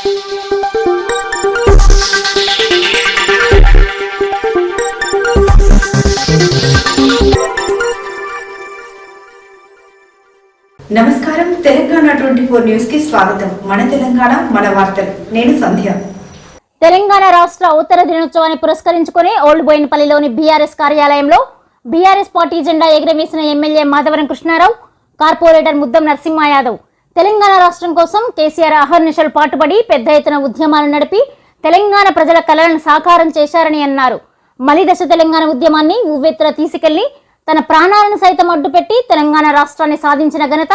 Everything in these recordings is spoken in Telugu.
నమస్కారం. తెలంగాణ ట్వంటీ ఫోర్ న్యూస్కి స్వాగతం. మన తెలంగాణ మన వార్తలు. నేను సంధ్య. తెలంగాణ రాష్ట్ర ఉత్తర దినోత్సవాన్ని పురస్కరించుకుని ఓల్డ్ బోయినపల్లిలోని బీఆర్ఎస్ కార్యాలయంలో బీఆర్ఎస్ పార్టీ జెండా ఎగురవేసిన ఎమ్మెల్యే మాధవరం కృష్ణారావు కార్పొరేటర్ ముద్దం నరసింహ యాదవ్ తెలంగాణ రాష్ట్రం కోసం కేసీఆర్ అహర్నిశలు పాటుపడి పెద్ద ఎత్తున ఉద్యమాలు నడిపి తెలంగాణ ప్రజల కలలను సాకారం చేశారని అన్నారు. మలిదశ తెలంగాణ ఉద్యమాన్ని ఉవ్వెత్తున తీసుకెళ్ళి తన ప్రాణాలను సైతం అడ్డుపెట్టి తెలంగాణ రాష్ట్రాన్ని సాధించిన ఘనత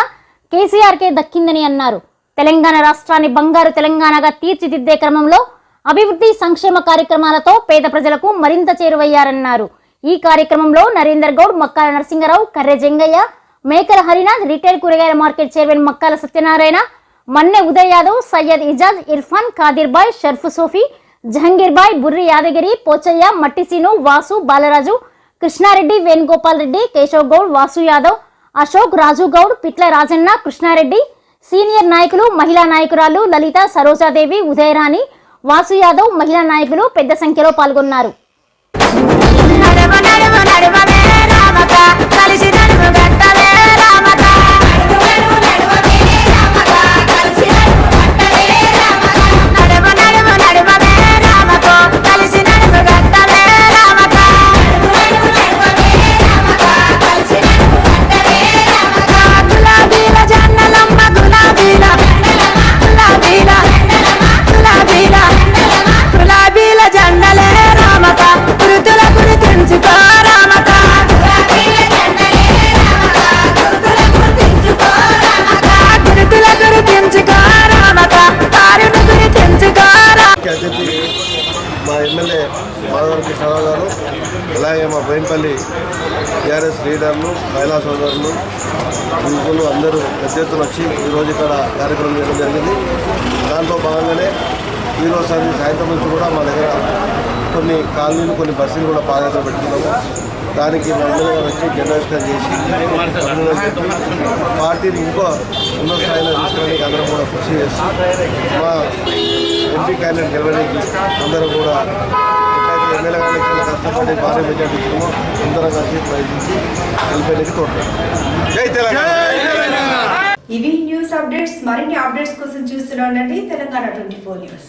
కేసీఆర్కే దక్కిందని అన్నారు. తెలంగాణ రాష్ట్రాన్ని బంగారు తెలంగాణగా తీర్చిదిద్దే క్రమంలో అభివృద్ధి సంక్షేమ కార్యక్రమాలతో పేద ప్రజలకు మరింత చేరువయ్యారన్నారు. ఈ కార్యక్రమంలో నరేందర్ గౌడ్ మక్కాల నరసింగరావు కర్రె జంగయ్య మేకల హరినాథ్ రిటైల్ కూరగాయల market chairman Makkala Satyanarayana Manne Uday Yadav Syed Ijaz Irfan Khadir bhai Sharf Sofi Jahangir bhai Burri Yadagiri Pochaiah Mattiseenu Vasu Balaraju Krishnareddy Venugopal Reddy Keshav Goud Vasu Yadav Ashok Raju Goud Pitla Rajanna Krishnareddy senior నాయకులు మహిళా నాయకురాలు లలిత సరోజాదేవి ఉదయరాణి వాసు యాదవ్ మహిళా నాయకులు పెద్ద సంఖ్యలో పాల్గొన్నారు. అలాగే ఎమ్మెల్యే మాధవరం గారు అలాగే మా బోయినపల్లి టీఆర్ఎస్ లీడర్లు మహిళా సోదరులు యువకులు అందరూ పెద్ద ఎత్తున వచ్చి ఈరోజు ఇక్కడ కార్యక్రమం చేయడం జరిగింది. దాంట్లో భాగంగానే ఈరోజు సారి సాయంత్రం నుంచి కూడా మా దగ్గర కొన్ని కాలనీలు కొన్ని బస్సులు కూడా పాదయాత్ర పెట్టుకున్నాము దానికి మా గారు వచ్చి జనరేషన్ చేసి పార్టీని ఇంకో ఉన్నత స్థాయిలో తీసుకోవడానికి అందరం కూడా కృషి చేస్తాం మా ఎంపీ క్యాండిడేట్ గెలవడానికి అందరూ కూడా ఎట్లయితే ఎమ్మెల్యే గారికి చాలా కష్టపడి భారీ మెజార్టీ ఇచ్చుకున్నామో అందరం కలిసి ప్రయత్నించి గెలిపేందుకు కోరుతున్నాం జై తెలంగాణ. ఇవి న్యూస్ అప్డేట్స్ మరిన్ని అప్డేట్స్ కోసం చూస్తూనే ఉండండి. Telangana twenty four news.